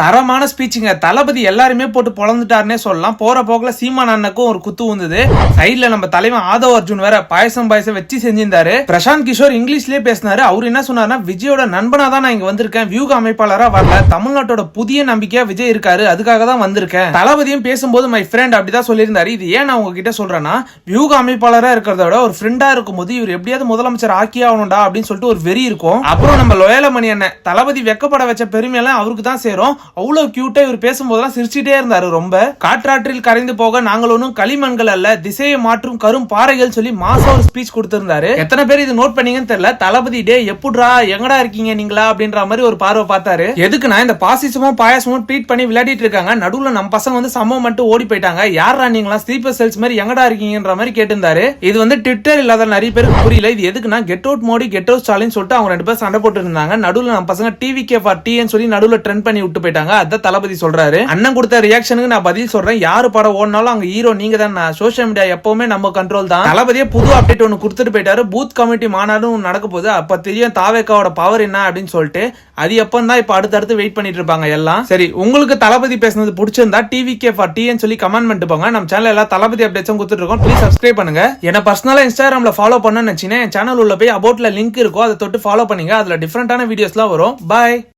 தரமான ஸ்பீச்சுங்க தளபதி எல்லாருமே போட்டு பொழந்துட்டாருன்னே சொல்லலாம். போற போக்குல சீமான் அண்ணனுக்கும் ஒரு குத்து வந்தது சைட்ல நம்ம தலைவன் ஆதவ் அர்ஜுன் வேற பாயசம் பாயசம் வச்சு செஞ்சிருந்தாரு. பிரசாந்த் கிஷோர் இங்கிலீஷ்லயே பேசினாரு. அவர் என்ன சொன்னார்னா விஜயோட நண்பனா தான் நான் இங்க வந்திருக்கேன். வியூக அமைப்பாளரா வரல. தமிழ்நாட்டோட புதிய நம்பிக்கையா விஜய் இருக்காரு. அதுக்காக தான் வந்திருக்கேன். தளபதியும் பேசும்போது மை ஃப்ரெண்ட் அப்படிதான் சொல்லியிருந்தாரு. இது ஏன் நான் உங்ககிட்ட சொல்றேன்னா வியூக அமைப்பாளரா இருக்கிறத விட ஒரு ஃப்ரெண்டா இருக்கும்போது இவர் எப்படியாவது முதலமைச்சர் ஆக்கி ஆகணும்டா அப்படின்னு சொல்லிட்டு ஒரு வெறி இருக்கும். அப்புறம் நம்ம லோயலமணி அண்ணன் தளபதி வெக்கப்பட வச்ச பெருமையெல்லாம் அவருக்கு தான் சேரும். அவ்வளோ கியூட்டா இவர் பேசும்போதெல்லாம் சிரிச்சிட்டே இருந்தாரு ரொம்ப. காற்றாற்றில் கரைந்து போக நாங்கள் ஒன்றும் களிமண்கள் அல்ல திசையை மாற்றும் கரும் பாறைகள் சொல்லி மாசம் ஒரு ஸ்பீச் கொடுத்திருந்தாரு. எத்தனை பேர் இது நோட் பண்ணீங்கன்னு தெரியல. தளபதி டே எப்படா எங்கடா இருக்கீங்க நீங்களா? அப்படின்ற மாதிரி ஒரு பார்வை பார்த்தாரு. எதுக்கு நான் இந்த பாசிசமும் பாயாசமும் ட்வீட் பண்ணி விளையாடிட்டு இருக்காங்க. நடுவுல நம்ம பசங்க வந்து சம்பவம் மட்டும் ஓடி போயிட்டாங்க. யாரா நீங்களா ஸ்லீப்பர் செல்ஸ் மாதிரி எங்கடா இருக்கீங்கன்ற மாதிரி கேட்டிருந்தாரு. இது வந்து ட்விட்டர் இல்லாத நிறைய பேருக்கு புரியல. இது எதுக்குன்னா get out Modi get out Stalin சொல்லிட்டு அவங்க ரெண்டு பேரும் சண்டை போட்டு இருந்தாங்க. நடுவில் நம்ம பசங்க டிவி கே ஃபார் டின்னு சொல்லி நடுவில் ட்ரெண்ட் பண்ணி விட்டு போயிட்டாங்க. அதான் தளபதி சொல்றாரு. அண்ணன் கொடுத்த ரியாக்ஷனுக்கு நான் பதில் சொல்றேன். யாரு படம் ஓடினாலும் அங்க ஹீரோ நீங்க தான். சோஷியல் மீடியா எப்பவுமே நம்ம கண்ட்ரோல் தான். தளபதியே புது அப்டேட் ஒன்னு கொடுத்துட்டு போயிட்டாரு. பூத் கமிட்டி மாநாடும் நடக்க போகுது. அப்ப தெரியும் தாவேக்காவோட பவர் என்ன அப்படின்னு சொல்லிட்டு. அது எப்போ தான் இப்ப அடுத்தடுத்து வெயிட் பண்ணிட்டு இருப்பாங்க எல்லாம். சரி உங்களுக்கு தளபதி பேசுனது பிடிச்சிருந்தா டிவி கே ஃபார் டிஎன்னு சொல்லி கமெண்ட் பண்ணிட்டு போங்க. நம்ம சேனல் எல்லாம் தளபதி அப்டேட்ஸும் கொடுத்துட்டு இருக்கோம். ப்ளீஸ் சப்ஸ்கிரைப் பண்ணுங்க. என்ன பர்சனலா இன்ஸ்டாகிராம்ல ஃபாலோ பண்ணணும்னு நினைச்சீங்கன்னா என் சேனல் உள்ள போய் அபவுட்ல லிங்க் இருக்கும் அதை தொட்டு ஃபாலோ பண்ணுங்க. அதுல டிஃப்ரெண்டான வீடியோஸ்லாம் வரும். பாய்